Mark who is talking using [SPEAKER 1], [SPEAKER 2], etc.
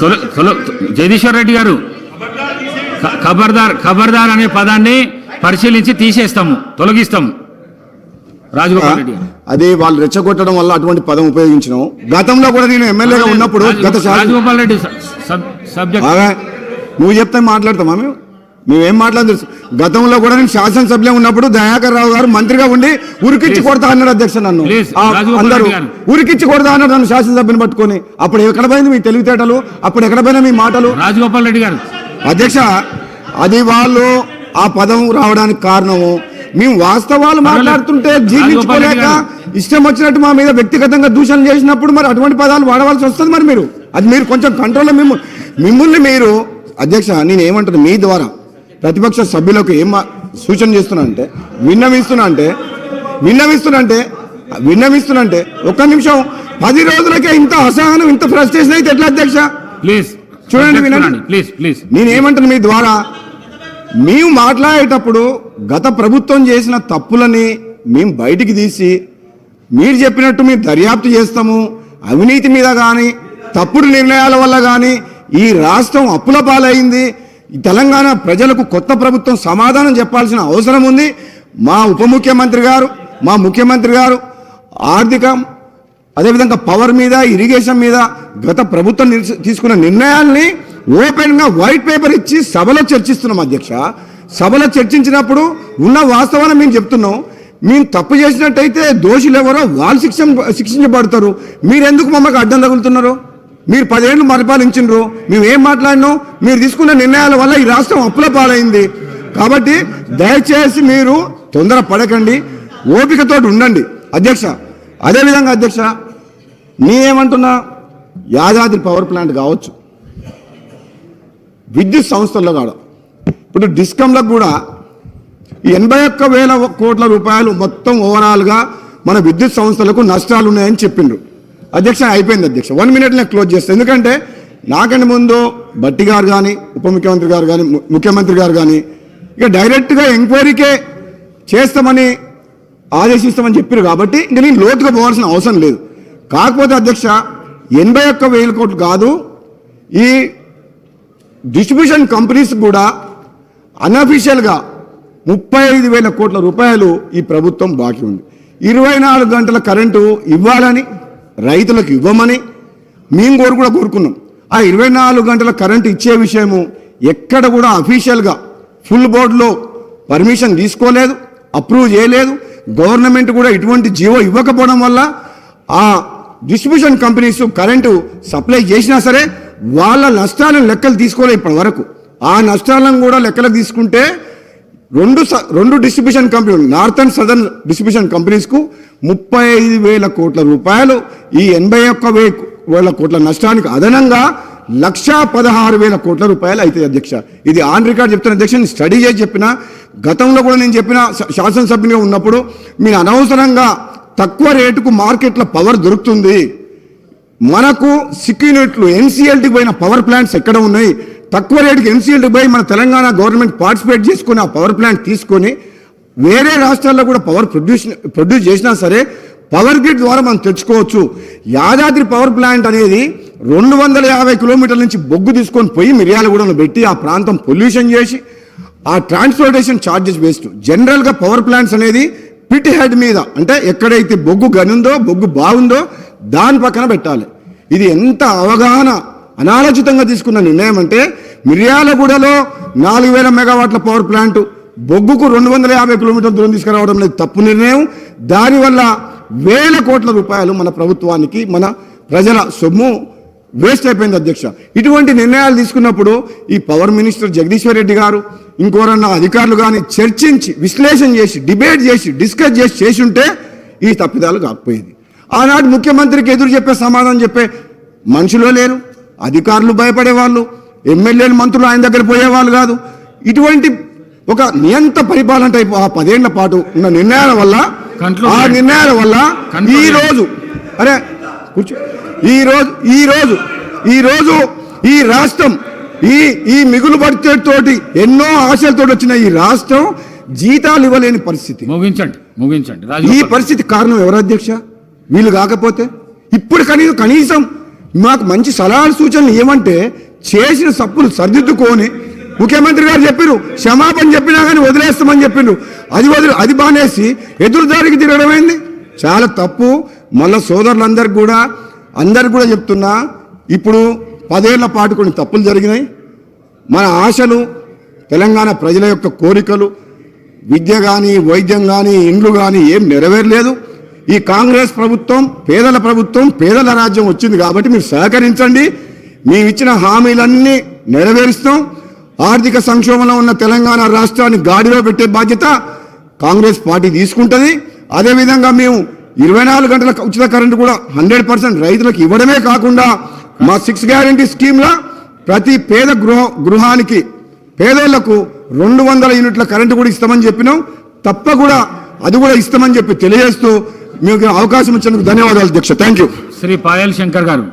[SPEAKER 1] తొల- తొల- జగదీశ్వర్ రెడ్డి గారు ఖబర్దార్ ఖబర్దార్ అనే పదాన్ని పరిశీలించి తీసేస్తాము తొలగిస్తాము. రాజగోపాల్ రెడ్డి
[SPEAKER 2] అది వాళ్ళు రెచ్చగొట్టడం వల్ల అటువంటి పదం ఉపయోగించినాం. గతంలో కూడా నేను ఎమ్మెల్యేగా ఉన్నప్పుడు గత
[SPEAKER 1] రాజగోపాల్ రెడ్డి సబ్జెక్ట్.
[SPEAKER 2] నువ్వు చెప్తే మాట్లాడతామా మేము? మేమేం మాట్లాడదు గతంలో కూడా నేను శాసనసభ్యులు ఉన్నప్పుడు దయాకర్ రావు గారు మంత్రిగా ఉండి ఉరికిచ్చి. కొడతా అన్నాడు అధ్యక్ష నన్ను. అందరూ. ఉరికిచ్చి కొడతా అన్నాడు నన్ను శాసనసభ్యుని పట్టుకొని. అప్పుడు ఎక్కడ పోయింది మీ తెలివితేటలు? అప్పుడు ఎక్కడ పోయినా మీ మాటలు?
[SPEAKER 1] రాజగోపాల్ రెడ్డి గారు.
[SPEAKER 2] అధ్యక్ష అది వాళ్ళు ఆ పదం రావడానికి కారణము. మేము వాస్తవాలు మాట్లాడుతుంటే జీర్ణించుకోలేక ఇష్టం వచ్చినట్టు మా మీద వ్యక్తిగతంగా దూషణ చేసినప్పుడు మరి అటువంటి పదాలు వాడవలసి వస్తుంది మరి మీరు. అది మీరు కొంచెం కంట్రోల్లో మిమ్మ మిమ్మల్ని మీరు అధ్యక్ష నేను ఏమంటాను మీ ద్వారా ప్రతిపక్ష సభ్యులకు ఏం సూచన చేస్తున్నా అంటే విన్నవిస్తున్నా అంటే విన్నవిస్తున్నా అంటే విన్నవిస్తున్నా అంటే ఒక్క నిమిషం పది రోజులకే ఇంత అసహనం ఇంత ఫ్రస్ట్రేషన్ అయితే ఎట్లా అధ్యక్ష?
[SPEAKER 1] ప్లీజ్.
[SPEAKER 2] చూడండి, వినండి.
[SPEAKER 1] Please please.
[SPEAKER 2] నేనేమంటాను మీ ద్వారా మేము మాట్లాడేటప్పుడు గత ప్రభుత్వం చేసిన తప్పులని మేము బయటికి తీసి మీరు చెప్పినట్టు మేము దర్యాప్తు చేస్తాము అవినీతి మీద కానీ తప్పుడు నిర్ణయాల వల్ల కానీ ఈ రాష్ట్రం అప్పుల పాలైంది తెలంగాణ ప్రజలకు కొత్త ప్రభుత్వం సమాధానం చెప్పాల్సిన అవసరం ఉంది. మా ఉప ముఖ్యమంత్రి గారు మా ముఖ్యమంత్రి గారు ఆర్థిక అదేవిధంగా పవర్ మీద ఇరిగేషన్ మీద గత ప్రభుత్వం తీసుకున్న నిర్ణయాల్ని ఓపెన్గా వైట్ పేపర్ ఇచ్చి సభలో చర్చిస్తున్నాం అధ్యక్ష. సభలో చర్చించినప్పుడు ఉన్న వాస్తవాన్ని మేము చెప్తున్నాం. మేము తప్పు చేసినట్టయితే దోషులు ఎవరో వాళ్ళు శిక్ష శిక్షించబడతారు. మీరెందుకు మమ్మల్ని అడ్డం తగులుతున్నారు? మీరు పదేళ్ళు పరిపాలించినరు మేము ఏం మాట్లాడినాం? మీరు తీసుకున్న నిర్ణయాల వల్ల ఈ రాష్ట్రం అప్పుల పాలైంది. కాబట్టి దయచేసి మీరు తొందర పడకండి ఓపికతోటి ఉండండి. అధ్యక్ష అదేవిధంగా అధ్యక్ష నేనేమంటున్నా యాదాద్రి పవర్ ప్లాంట్ కావచ్చు. విద్యుత్ సంస్థల్లో కాదు. ఇప్పుడు డిస్కంలకు కూడా ఎనభై ఒక్క వేల కోట్ల రూపాయలు మొత్తం ఓవరాల్గా మన విద్యుత్ సంస్థలకు నష్టాలు ఉన్నాయని చెప్పిండ్రు. అధ్యక్ష అయిపోయింది అధ్యక్ష. వన్ మినిట్ నేను క్లోజ్ చేస్తాను ఎందుకంటే నాకంటే ముందు బట్టి గారు కానీ ఉప ముఖ్యమంత్రి గారు కానీ ము- ముఖ్యమంత్రి గారు కానీ ఇక డైరెక్ట్గా ఎంక్వైరీకే చేస్తామని ఆదేశిస్తామని చెప్పారు కాబట్టి ఇంక నేను లోతుగా పోవాల్సిన అవసరం లేదు. కాకపోతే అధ్యక్ష ఎనభై ఒక్క వేల కోట్లు కాదు ఈ డిస్ట్రిబ్యూషన్ కంపెనీస్ కూడా అన్అఫీషియల్గా ముప్పై ఐదు వేల కోట్ల రూపాయలు ఈ ప్రభుత్వం బాకీ ఉంది. ఇరవై నాలుగు గంటల కరెంటు ఇవ్వాలని రైతులకు ఇవ్వమని మేము కోరు కూడా కోరుకున్నాం. ఆ ఇరవై నాలుగు గంటల కరెంటు ఇచ్చే విషయము ఎక్కడ కూడా అఫీషియల్గా ఫుల్ బోర్డులో పర్మిషన్ తీసుకోలేదు అప్రూవ్ చేయలేదు. గవర్నమెంట్ కూడా ఇటువంటి జీవో ఇవ్వకపోవడం వల్ల ఆ డిస్ట్రిబ్యూషన్ కంపెనీస్ కరెంటు సప్లై చేసినా సరే వాళ్ళ నష్టాలను లెక్కలు తీసుకోలేదు ఇప్పటి వరకు ఆ నష్టాలను కూడా లెక్కలకు తీసుకుంటే రెండు స- రెండు డిస్ట్రిబ్యూషన్ కంపెనీలు నార్త్ అండ్ సదర్న్ డిస్ట్రిబ్యూషన్ కంపెనీస్కు ముప్పై ఐదు వేల కోట్ల రూపాయలు ఈ ఎనభై ఒక్క వే- వేల కోట్ల నష్టానికి అదనంగా లక్షా పదహారు వేల కోట్ల రూపాయలు అయితే అధ్యక్ష. ఇది ఆన్ రికార్డ్ చెప్తున్న అధ్యక్ష నేను స్టడీ చేసి చెప్పిన గతంలో కూడా నేను చెప్పిన శాసనసభ్యునిగా ఉన్నప్పుడు మీరు అనవసరంగా తక్కువ రేటుకు మార్కెట్లో పవర్ దొరుకుతుంది. మనకు సిక్ యూనిట్లు ఎన్సీఎల్టీకి పోయిన పవర్ ప్లాంట్స్ ఎక్కడ ఉన్నాయి? తక్కువ రేటుకి ఎన్సీఎల్టీ పోయి మన తెలంగాణ గవర్నమెంట్ పార్టిసిపేట్ చేసుకుని ఆ పవర్ ప్లాంట్ తీసుకొని వేరే రాష్ట్రాల్లో కూడా పవర్ ప్రొడ్యూస్ ప్రొడ్యూస్ చేసినా సరే పవర్ గ్రిడ్ ద్వారా మనం తెచ్చుకోవచ్చు. యాదాద్రి పవర్ ప్లాంట్ అనేది రెండు వందల యాభై కిలోమీటర్ల నుంచి బొగ్గు తీసుకొని పోయి మిర్యాలగూడలో పెట్టి ఆ ప్రాంతం పొల్యూషన్ చేసి ఆ ట్రాన్స్పోర్టేషన్ ఛార్జెస్ వేస్ట్. జనరల్గా పవర్ ప్లాంట్స్ అనేది పిట్ హెడ్ మీద అంటే ఎక్కడైతే బొగ్గు గనుందో బొగ్గు బాగుందో దాని పక్కన పెట్టాలి. ఇది ఎంత అవగాహన అనాలోచితంగా తీసుకున్న నిర్ణయం అంటే మిర్యాలగూడలో నాలుగు వేల మెగావాట్ల పవర్ ప్లాంట్ బొగ్గుకు రెండు వందల యాభై కిలోమీటర్ల దూరం తీసుకురావడం అనేది తప్పు నిర్ణయం. దానివల్ల వేల కోట్ల రూపాయలు మన ప్రభుత్వానికి మన ప్రజల సొమ్ము వేస్ట్ అయిపోయింది అధ్యక్ష. ఇటువంటి నిర్ణయాలు తీసుకున్నప్పుడు ఈ పవర్ మినిస్టర్ జగదీశ్వర్ రెడ్డి గారు ఇంకోరన్నా అధికారులు కానీ చర్చించి విశ్లేషణ చేసి డిబేట్ చేసి డిస్కస్ చేసి చేసి ఉంటే ఈ తప్పిదాలు కాకపోయేది ఆనాడు ముఖ్యమంత్రికి ఎదురు చెప్పే సమాధానం చెప్పే మనుషులో లేరు. అధికారులు భయపడేవాళ్ళు ఎమ్మెల్యేలు మంత్రులు ఆయన దగ్గర పోయేవాళ్ళు కాదు. ఇటువంటి ఒక నియంత పరిపాలన టైపు ఆ పదేళ్ళ పాటు ఉన్న నిర్ణయాల వల్ల ఆ. నిర్ణయాల వల్ల ఈ. రోజు అరే కూర్చో. ఈ రోజు ఈ రోజు ఈ రోజు ఈ రాష్ట్రం ఈ ఈ మిగులు తోటి ఎన్నో ఆశలతో వచ్చిన ఈ రాష్ట్రం జీతాలు ఇవ్వలేని పరిస్థితి.
[SPEAKER 1] ముగించండి ముగించండి.
[SPEAKER 2] ఈ పరిస్థితి కారణం ఎవరు అధ్యక్ష? వీళ్ళు కాకపోతే? ఇప్పుడు కనీసం కనీసం మాకు మంచి సలహాలు సూచనలు ఏమంటే చేసిన తప్పులు సరిదిద్దుకొని ముఖ్యమంత్రి గారు చెప్పారు క్షమాపణ చెప్పినా కానీ వదిలేస్తామని చెప్పిండు అది వదిలి అది బానేసి ఎదురుదారికి తిరగడమైంది చాలా తప్పు. మళ్ళీ సోదరులందరికీ కూడా అందరికి కూడా చెప్తున్నా ఇప్పుడు పదేళ్ళ పాటు కొన్ని తప్పులు జరిగినాయి. మన ఆశలు తెలంగాణ ప్రజల యొక్క కోరికలు విద్య కానీ వైద్యం కానీ ఇండ్లు కానీ ఏం నెరవేరలేదు. ఈ కాంగ్రెస్ ప్రభుత్వం పేదల ప్రభుత్వం పేదల రాజ్యం వచ్చింది కాబట్టి మీరు సహకరించండి. మేము ఇచ్చిన హామీలన్నీ నెరవేరుస్తాం. ఆర్థిక సంక్షోభంలో ఉన్న తెలంగాణ రాష్ట్రాన్ని గాడిలో పెట్టే బాధ్యత కాంగ్రెస్ పార్టీ తీసుకుంటుంది. అదేవిధంగా మేము ఇరవై నాలుగు గంటల ఉచిత కరెంటు కూడా హండ్రెడ్ పర్సెంట్ రైతులకు ఇవ్వడమే కాకుండా మా సిక్స్ గ్యారంటీ స్కీమ్లో ప్రతి పేద గృహ గృహానికి పేదలకు రెండు వందల యూనిట్ల కరెంటు కూడా ఇస్తామని చెప్పినాం. తప్ప కూడా అది కూడా ఇస్తామని చెప్పి తెలియజేస్తూ మీకు అవకాశం ఇచ్చినందుకు ధన్యవాదాలు అధ్యక్ష థ్యాంక్ యూ
[SPEAKER 1] శ్రీ పాయల్ శంకర్ గారు.